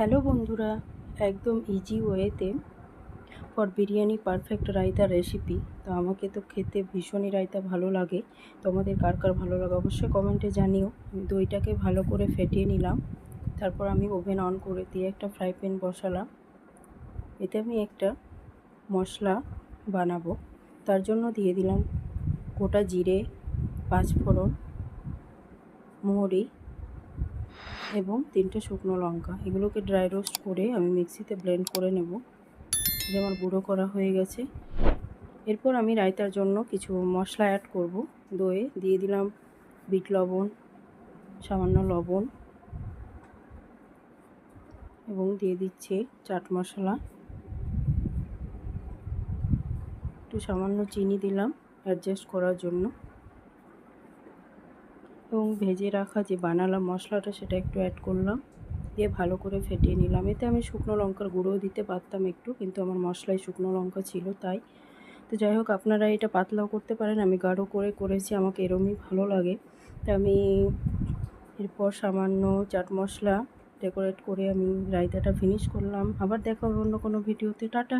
Hello বন্ধুরা, একদম easy ওয়েতে for biryani perfect raita recipe তো আমাকে তো খেতে ভীষণই রায়তা ভালো লাগে। তোমাদের কার কার ভালো লাগে অবশ্যই কমেন্টে জানিও। দইটাকে ভালো করে ফেটিয়ে নিলাম। তারপর আমি ওভেন অন করে দিয়ে একটা ফ্রাই প্যান বসালাম। এতে আমি একটা মশলা বানাবো। তার জন্য দিয়ে দিলাম গোটা জিরে, পাঁচফোড়ন, মৌরি এবং তিনটে শুকনো লঙ্কা। এগুলোকে ড্রাই রোস্ট করে আমি মিক্সিতে ব্লেন্ড করে নেব। আমার গুঁড়ো করা হয়ে গেছে। এরপর আমি রায়তার জন্য কিছু মশলা অ্যাড করব। দইয়ে দিয়ে দিলাম বিট লবণ, সামান্য লবণ এবং দিয়ে দিচ্ছে চাট মশলা। একটু সামান্য চিনি দিলাম অ্যাডজাস্ট করার জন্য। এবং ভেজে রাখা যে বানালাম মশলাটা সেটা একটু অ্যাড করলাম। দিয়ে ভালো করে ফেটিয়ে নিলাম। এতে আমি শুকনো লঙ্কার গুঁড়োও দিতে পারতাম একটু, কিন্তু আমার মশলায় শুকনো লঙ্কা ছিল তাই। তো যাই হোক, আপনারা এটা পাতলাও করতে পারেন। আমি গাঢ় করে করেছি, আমাকে এরমই ভালো লাগে। তা আমি এরপর সামান্য চাট মশলা ডেকোরেট করে আমি রায়তাটা ফিনিশ করলাম। আবার দেখা হবে অন্য কোনো ভিডিওতে। টাটা!